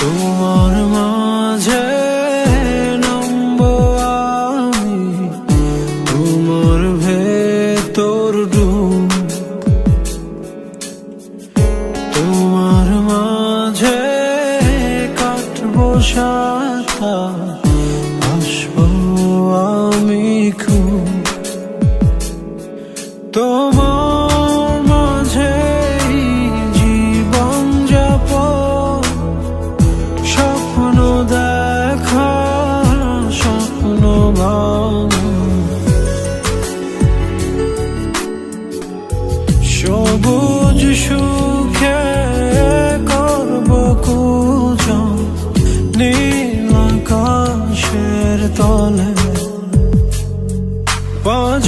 তোমার মাঝে নামবো আমি, তোমার ভেতর ডুব। তোমার মাঝে কাটবো সাথা আসব আমি খুব। তোমার সবুজ সুখে করব কুজন নীল আকাশের তলে। পাঁচ